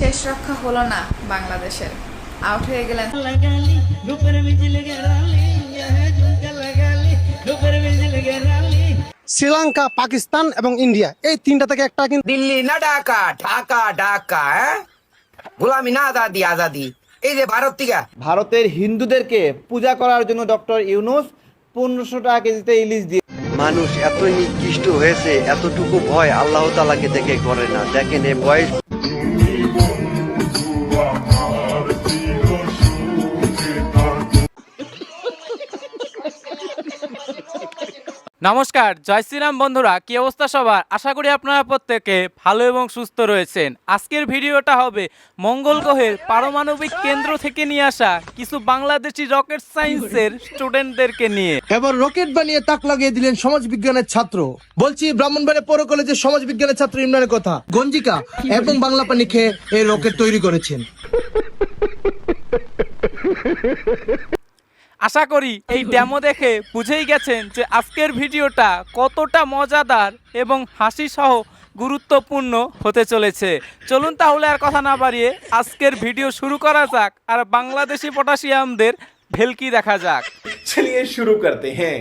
শেষ রক্ষা হলো না বাংলাদেশের। আউট হয়ে গেলেন। শ্রীলঙ্কা পাকিস্তান এবং ইন্ডিয়া এই তিনটা থেকে একটা কিন্তু দিল্লি না ঢাকা? ঢাকা ঢাকা হ্যাঁ? গোলামি না আজাদি আজাদি। এই যে ভারত থেকে। ভারতের হিন্দুদেরকে পূজা করার জন্য ডক্টর ইউনুস পনেরোশো টাকা কেজিতে ইলিশ দিয়ে মানুষ এত নিকৃষ্ট হয়েছে এতটুকু ভয় আল্লাহ তালাকে দেখে করে না। দেখেন এ বয়স নমস্কার, জয় শ্রীরাম বন্ধুরা, কি অবস্থা সবার? আশা করি আপনারা প্রত্যেকে ভালো এবং সুস্থ রয়েছেন। আজকের ভিডিওটা হবে মঙ্গল গ্রহের পারমাণবিক কেন্দ্র থেকে নিয়ে আসা কিছু বাংলাদেশি রকেট সায়েন্সের স্টুডেন্টদেরকে নিয়ে। এবার রকেট বানিয়ে তাক লাগিয়ে দিলেন সমাজ বিজ্ঞানের ছাত্র। বলছি, ব্রাহ্মণবাড়িয়া পৌর কলেজের সমাজ বিজ্ঞানের ছাত্র ইমরানের কথা। গঞ্জিকা এবং বাংলা পানি খেয়ে এই রকেট তৈরি করেছেন। আশা করি এই ড্যামো দেখে বুঝেই গেছেন যে আজকের ভিডিওটা কতটা মজাদার এবং হাসি সহ গুরুত্বপূর্ণ হতে চলেছে। চলুন তাহলে আর কথা না বাড়িয়ে আজকের ভিডিও শুরু করা যাক আর বাংলাদেশি পটাশিয়ামদের ভেলকি দেখা যাক। চলিয়ে শুরু করতে হ্যাঁ।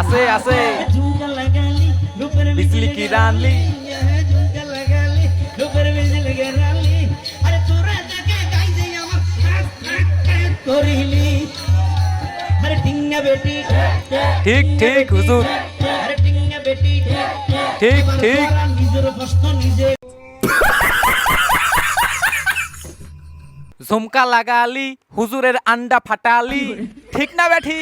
আছে আছে। বিজলি কি রানলি। বেটি। ঠিক ঠিক হুজুর। ঠিক ঠিক। ঝুমকা লাগালি হুজুরের আন্ডা ফাটালি। ঠিক না ব্যাঠি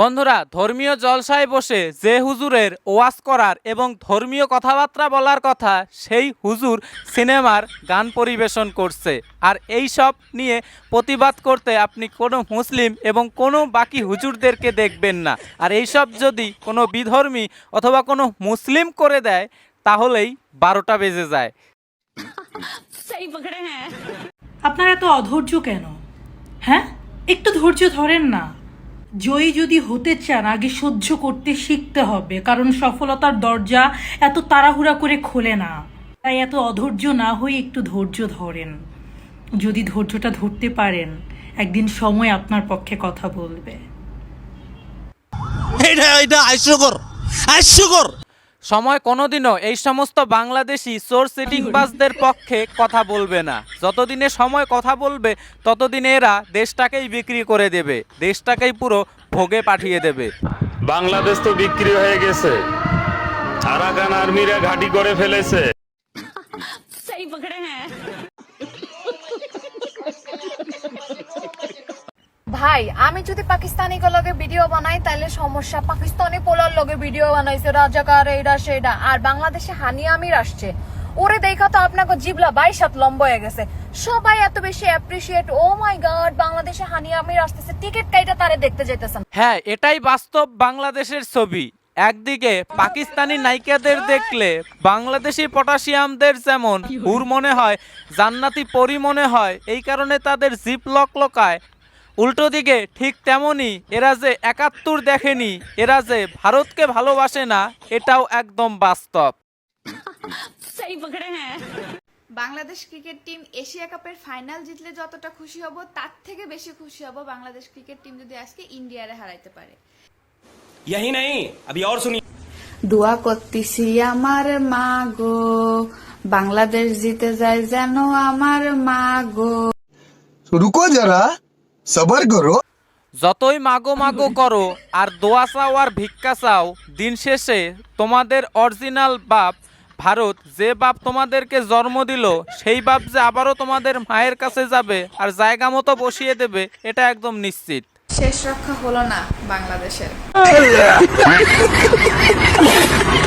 বন্ধুরা ধর্মীয় জলসায় বসে যে হুজুরের ওয়াজ করার এবং ধর্মীয় কথাবার্তা বলার কথা সেই হুজুর সিনেমার গান পরিবেশন করছে। আর এই সব নিয়ে প্রতিবাদ করতে আপনি কোনো মুসলিম এবং কোনো বাকি হুজুরদেরকে দেখবেন না। আর এই সব যদি কোনো বিধর্মী অথবা কোনো মুসলিম করে দেয় তাহলেই বারোটা বেজে যায়। আপনার এত অধৈর্য কেন? হ্যাঁ? একটু ধৈর্য ধরেন না। জয়ী যদি হতে চান, আগে সহ্য করতে শিখতে হবে, কারণ সফলতার দরজা এত তাড়াহুড়া করে খোলে না। তাই এত অধৈর্য না হয়ে একটু ধৈর্য ধরেন। যদি ধৈর্যটা ধরতে পারেন, একদিন সময় আপনার পক্ষে কথা বলবে। সময় কোনোদিনও এই সমস্ত বাংলাদেশি চোর সিটিং বাসদের পক্ষে কথা বলবে না। যতদিনে সময় কথা বলবে ততদিনে এরা দেশটাকেই বিক্রি করে দেবে। দেশটাকেই পুরো ভোগে পাঠিয়ে দেবে। বাংলাদেশ তো বিক্রি হয়ে গেছে। আরাকান আর্মিরা ঘাঁটি করে ফেলেছে। ভাই আমি যদি পাকিস্তানি লগে ভিডিও বানাই তাহলে সমস্যা। পাকিস্তানি পোলার লগে ভিডিও বানাইছে রাজাকার এইটা সেটা আর বাংলাদেশে হানি আমির আসছে। ওরে দেখা তো আপনাকে জিবলা বাইশ হাত লম্বা হয়ে গেছে। সবাই এত বেশি অ্যাপ্রিসিয়েট ও মাই গড বাংলাদেশে হানি আমির আসতেছে। টিকিট কাইটা তারে দেখতে যেতেছেন হ্যাঁ এটাই বাস্তব বাংলাদেশের ছবি। একদিকে পাকিস্তানি নায়িকাদের দেখলে বাংলাদেশি পটাশিয়ামদের যেমন হুর মনে হয় জান্নাতি পরি মনে হয় এই কারণে তাদের জিপ লক লকায় উল্টো দিকে ঠিক তেমনই এরা যে একাত্তর দেখেনি এরা যে ভারতকে ভালোবাসে না এটাও একদম বাস্তব বাংলাদেশ ক্রিকেট টিম এশিয়া কাপের ফাইনাল জিতলে যতটা খুশি হব তার থেকে বেশি খুশি হব বাংলাদেশ ক্রিকেট টিম যদি আজকে ইন্ডিয়ারে হারাইতে পারে यही नहीं अभी और सुनिए দোয়া করতেছি আমার মা গো বাংলাদেশ জিতে যায় যেন আমার মা গো রুকো যারা সবার করো। যতই মাগো মাগো করো আর দোয়া চাও আর ভিক্ষা চাও দিন শেষে তোমাদের অরিজিনাল বাপ ভারত যে বাপ তোমাদেরকে জন্ম দিল সেই বাপ যে আবারও তোমাদের মায়ের কাছে যাবে আর জায়গা মতো বসিয়ে দেবে এটা একদম নিশ্চিত। শেষ রক্ষা হলো না বাংলাদেশের।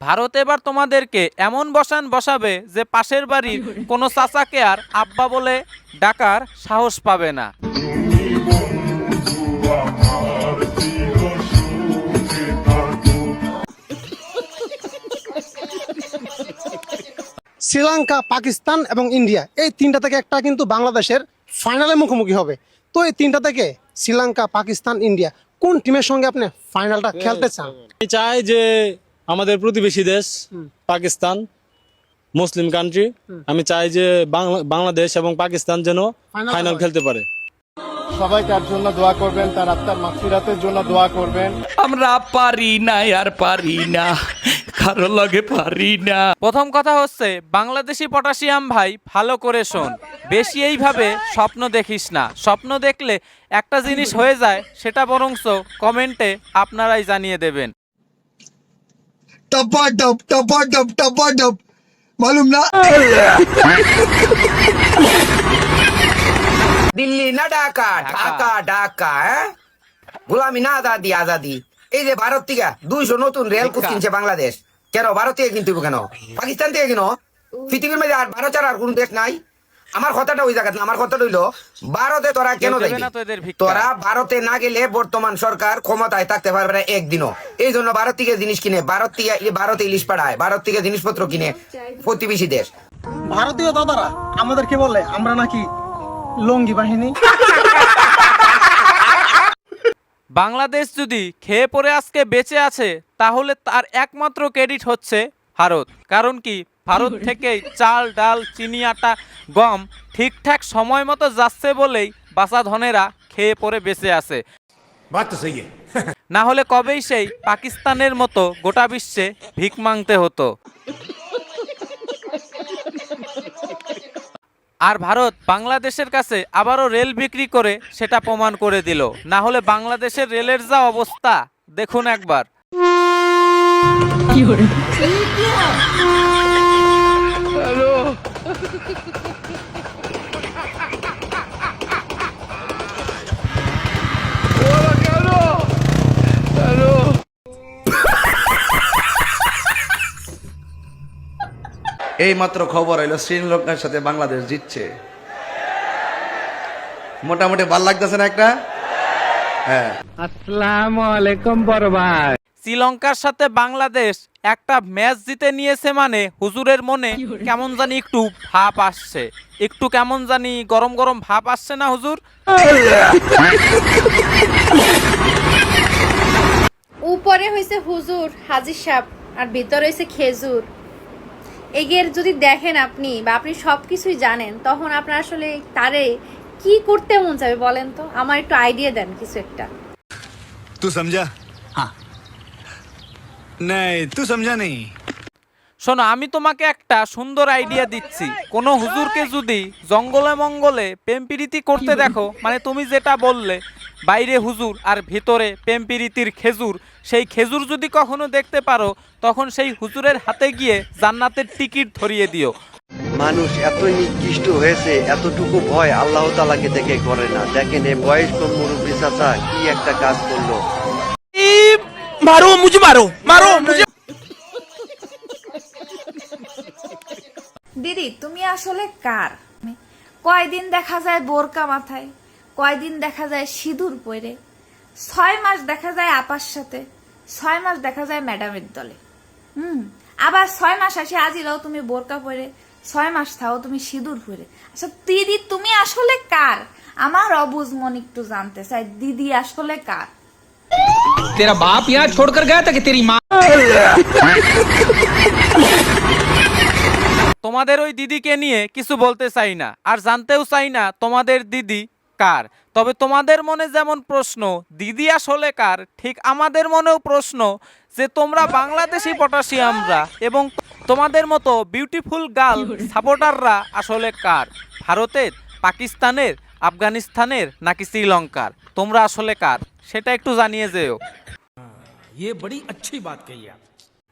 ভারত এবার তোমাদেরকে এমন বসান বসাবে যে পাশের বাড়ির কোনো চাচাকে আর আব্বা বলে ডাকার সাহস পাবে না। শ্রীলঙ্কা পাকিস্তান এবং ইন্ডিয়া এই তিনটা থেকে একটা কিন্তু বাংলাদেশের ফাইনালে মুখোমুখি হবে। তো এই তিনটা থেকে শ্রীলঙ্কা পাকিস্তান ইন্ডিয়া কোন টিমের সঙ্গে আপনি ফাইনালটা খেলতে চান? আমি চাই যে আমাদের প্রতিবেশী দেশ পাকিস্তান মুসলিম কান্ট্রি আমি চাই যে বাংলা- বাংলাদেশ এবং পাকিস্তান যেন ফাইনাল খেলতে পারে। সবাই তার জন্য দোয়া করবেন তার আত্মার মাগফিরাতের জন্য দোয়া করবেন। আমরা পারি না আর পারি না কারও লগে পারি না। প্রথম কথা হচ্ছে বাংলাদেশি পটাশিয়াম ভাই ভালো করে শোন। বেশি এইভাবে স্বপ্ন দেখিস না। স্বপ্ন দেখলে একটা জিনিস হয়ে যায় সেটা বরংস কমেন্টে আপনারাই জানিয়ে দেবেন। टपा टप टपा टप टपा टप मालूम ना দিল্লি না ঢাকা ঢাকা ঢাকা হ্যাঁ গোলামি না আজাদি আজাদি এই যে ভারত থেকে দুইশো নতুন রেল কোচ কিনছে বাংলাদেশ কেন ভারত থেকে কিনতে হবে কেন পাকিস্তান থেকে কিনো পৃথিবীর মধ্যে আর ভারত ছাড়া আর কোন দেশ নাই আমার কথাটা ওই জায়গা না আমার কথাটা হইল ভারতে তোরা কেন যাইবি? ভিক্ষা। তোরা ভারতে না গেলে বর্তমান সরকার ক্ষমতায় থাকতে পারবে না একদিনও। এই জন্য ভারত থেকে জিনিস কিনে ভারত থেকে ভারতে ইলিশ পাঠায় ভারত থেকে জিনিসপত্র কিনে প্রতিবেশী দেশ। ভারতীয় দাদারা আমাদেরকে বলে আমরা নাকি লঙ্গি বাহিনী। বাংলাদেশ যদি খেয়ে পড়ে আজকে বেঁচে আছে তাহলে তার একমাত্র ক্রেডিট হচ্ছে ভারত। কারণ কি? ভারত থেকেই চাল ডাল চিনি আটা গম ঠিকঠাক সময় মতো যাচ্ছে বলেই বাসাধনেরা খেয়ে পরে বেঁচে আছে। না হলে কবেই সেই পাকিস্তানের মতো গোটা বিশ্বে ভিক মাংতে হতো। আর ভারত বাংলাদেশের কাছে আবারও রেল বিক্রি করে সেটা প্রমাণ করে দিল। না হলে বাংলাদেশের রেলের যা অবস্থা দেখুন একবার। এই মাত্র খবর এলো শ্রীলঙ্কার সাথে বাংলাদেশ জিতছে। মোটামুটি ভালো লাগতেছে না একটা? হ্যাঁ। শ্রীলঙ্কার সাথে বাংলাদেশ একটা ম্যাচ জিতে নিয়েছে মানে হুজুরের মনে কেমন জানি একটু ভাব আসছে। একটু কেমন জানি গরম গরম ভাব আসছে না হুজুর? উপরে হয়েছে হুজুর হাজির সাপ আর ভিতরে হয়েছে খেজুর। এগের যদি দেখেন আপনি বা আপনি সব কিছুই জানেন তখন আপনার আসলে তারে কি করতে মন যাবে বলেন তো? আমার একটু আইডিয়া দেন কিছু একটা। তুই সমঝা হ্যাঁ নাই তুই সমঝা নেই শোনো আমি তোমাকে একটা সুন্দর আইডিয়া দিচ্ছি। কোন হুজুরকে যদি জঙ্গলে মঙ্গলে প্রেমপ্রীতি করতে দেখো মানে তুমি যেটা বললে বাইরে হুজুর আর ভিতরে প্রেমপিরিতির খেজুর সেই খেজুর যদি কখনো দেখতে পারো তখন সেই হুজুরের হাতে গিয়ে জান্নাতের টিকিট ধরিয়ে দিও। মানুষ এত নিকৃষ্ট হয়েছে এতটুকু ভয় আল্লাহ তালাকে দেখে করে না। দেখেন এ বয়স্ক কম মুরব্বী চাচা কি একটা কাজ করল। মারো মুঝে মারো মারো দিদি তুমি আসলে কার? কয়দিন দেখা যায় বোরকা মাথায়? কয়দিন দেখা যায় সিঁদুর পরে ছয় মাস দেখা যায় আপার সাথে ছয় মাস দেখা যায় ম্যাডামের দলে। হুম আবার ছয় মাস আসে আজিরাও তুমি বোরকা পরে ছয় মাস থাও তুমি সিঁদুর পরে। আচ্ছা দিদি তুমি আসলে কার? আমার অবুজ মন একটু জানতে চাই দিদি আসলে কার? তেরা বাপ ইয়া ছোড় কর গয়া তাকে তেরি মা তোমাদের ওই দিদিকে নিয়ে কিছু বলতে চাই না আর জানতেও চাই না তোমাদের দিদি কার তবে তোমাদের মনে যেমন প্রশ্ন দিদি আসলে কার ঠিক আমাদের মনেও প্রশ্ন যে তোমরা বাংলাদেশি পটাশিয়ামরা এবং তোমাদের মতো বিউটিফুল গার্ল সাপোর্টাররা আসলে কার ভারতের পাকিস্তানের আফগানিস্তানের নাকি শ্রীলঙ্কার তোমরা আসলে কার সেটা একটু জানিয়ে যেও ये बड़ी अच्छी बात कही आप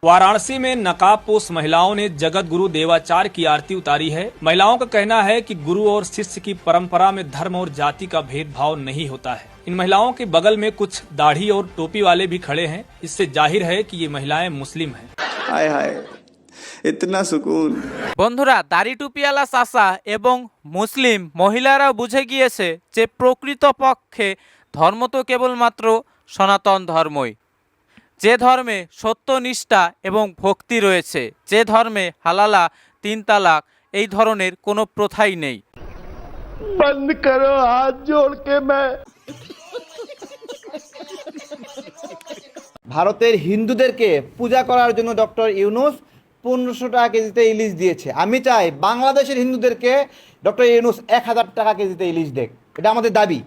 वाराणसी में नकाबपोश महिलाओं ने जगत गुरु देवाचार की आरती उतारी है महिलाओं का कहना है कि गुरु और शिष्य की परंपरा में धर्म और जाति का भेदभाव नहीं होता है इन महिलाओं के बगल में कुछ दाढ़ी और टोपी वाले भी खड़े हैं इससे जाहिर है कि ये महिलाएं मुस्लिम हैं हाय हाय इतना सुकून বন্ধুরা দাড়ি টুপিয়ালা চাচা এবং মুসলিম মহিলারাও বুঝে গিয়েছে যে প্রকৃত পক্ষে ধর্ম তো কেবলমাত্র সনাতন ধর্মই যে ধর্মে সত্যনিষ্ঠা এবং ভক্তি রয়েছে যে ধর্মে হালালা তিন তালাক এই ধরনের কোনো প্রথাই নেই। বন্ধ করো হাত জোড়কে ভারতের হিন্দুদেরকে পূজা করার জন্য ডক্টর ইউনুস পনেরোশো টাকা কেজিতে ইলিশ দিয়েছে। আমি চাই বাংলাদেশের হিন্দুদেরকে ডক্টর ইউনুস এক হাজার টাকা কেজিতে ইলিশ দেখ এটা আমাদের দাবি।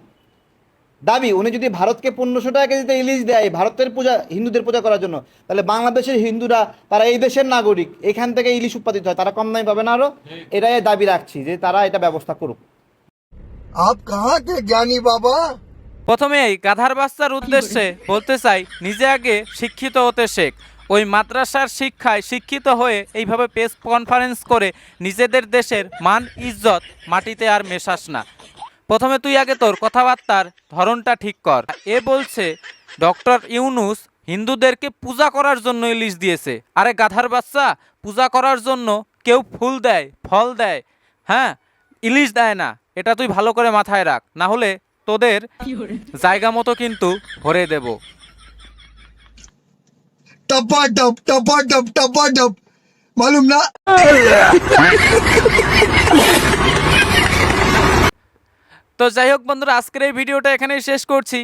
দাবি উনি যদি ভারতকে পনেরোশো টাকা কেজিতে ইলিশ দেয় ভারতের পূজা হিন্দুদের পূজা করার জন্য তাহলে বাংলাদেশের হিন্দুরা তারা এই দেশের নাগরিক এখান থেকে ইলিশ উৎপাদিত হয় তারা কম দামে পাবে না আরও? এটাই দাবি রাখছি যে তারা এটা ব্যবস্থা করুক। আপ কাহা কে জ্ঞানী বাবা? প্রথমেই গাধার বাচ্চার উদ্দেশ্যে বলতে চাই নিজে আগে শিক্ষিত হতে শেখ। ওই মাদ্রাসার শিক্ষায় শিক্ষিত হয়ে এইভাবে প্রেস কনফারেন্স করে নিজেদের দেশের মান ইজ্জত মাটিতে আর মেশাস না। প্রথমে তুই আগে তোর কথাবার্তার ধরনটা ঠিক কর। এ বলছে ডক্টর ইউনুস হিন্দুদেরকে পূজা করার জন্য ইলিশ দিয়েছে। আরে গাধার বাচ্চা পূজা করার জন্য কেউ ফুল দেয় ফল দেয় হ্যাঁ? ইলিশ দেয় না। এটা তুই ভালো করে মাথায় রাখ। না হলে তোদের জায়গা মতো কিন্তু ভরে দেব। মালুম না? তো যাই হোক বন্ধুরা আজকের এই ভিডিওটা এখানেই শেষ করছি।